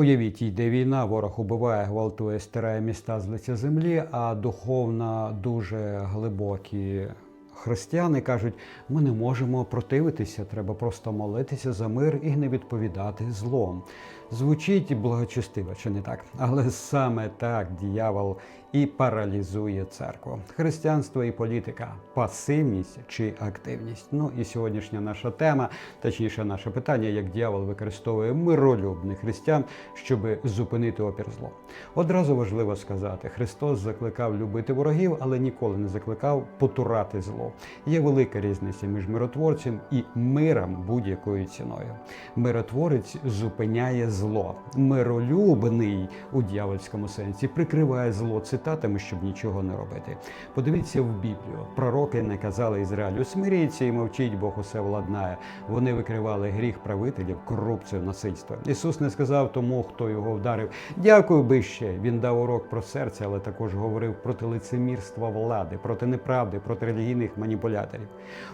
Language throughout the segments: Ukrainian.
Уявіть, йде війна, ворог убиває, гвалтує, стирає міста з лиця землі, а духовно дуже глибокі християни кажуть, ми не можемо противитися, треба просто молитися за мир і не відповідати злом. Звучить благочестиво, чи не так? Але саме так дьявол і паралізує церкву. Християнство і політика, пасивність чи активність. Ну і сьогоднішня наша тема, точніше, наше питання, як дьявол використовує миролюбних християн, щоб зупинити опір зло. Одразу важливо сказати, Христос закликав любити ворогів, але ніколи не закликав потурати зло. Є велика різниця між миротворцем і миром будь-якою ціною. Миротворець зупиняє зло. Миролюбний у дьявольському сенсі прикриває зло цитатами, щоб нічого не робити. Подивіться в Біблію. Пророки не казали Ізраїлю, смиріться і мовчіть, Бог усе владнає. Вони викривали гріх правителів, корупцію, насильство. Ісус не сказав тому, хто його вдарив. Дякую би ще. Він дав урок про серце, але також говорив проти лицемірства влади, проти неправди, проти релігійних маніпуляторів.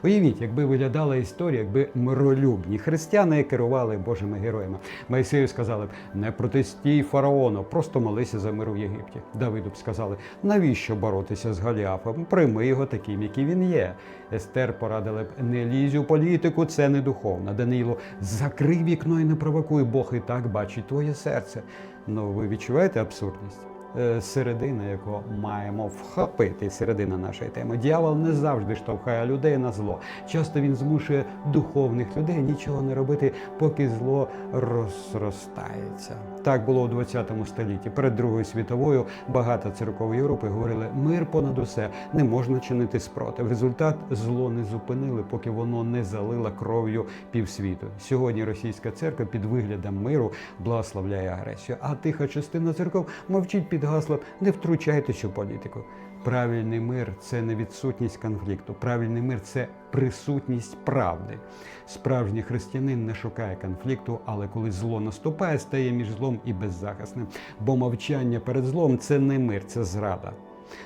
Уявіть, якби виглядала історія, якби миролюбні християни керували Божими героями. Моїсею сказали б, не протистій фараону, просто молися за мир у Єгипті. Давиду б сказали, навіщо боротися з Голіафом? Прийми його таким, який він є. Естер порадили б, не лізь у політику, це не духовно. Данило, закрий вікно і не провокуй, Бог і так бачить твоє серце. Ну ви відчуваєте абсурдність? Е, середина, яку маємо вхопити, середина нашої теми. Дьявол не завжди штовхає людей на зло. Часто він змушує духовних людей нічого не робити, поки зло розростається. Так було у 20 столітті. Перед Другою світовою багато церков Європи говорили мир понад усе, не можна чинити спротив. Результат зло не зупинили, поки воно не залило кров'ю півсвіту. Сьогодні російська церква під виглядом миру благословляє агресію, а тиха частина церков мовчить під гаслом не втручайтесь у політику. Правильний мир це не відсутність конфлікту. Правильний мир це присутність правди. Справжній християнин не шукає конфлікту, але коли зло наступає, стає між злом і беззахисним. Бо мовчання перед злом це не мир, це зрада.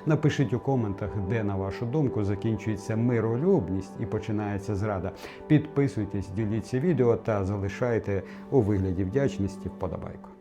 Напишіть у коментах, де, на вашу думку, закінчується миролюбність і починається зрада. Підписуйтесь, діліться відео та залишайте у вигляді вдячності вподобайку.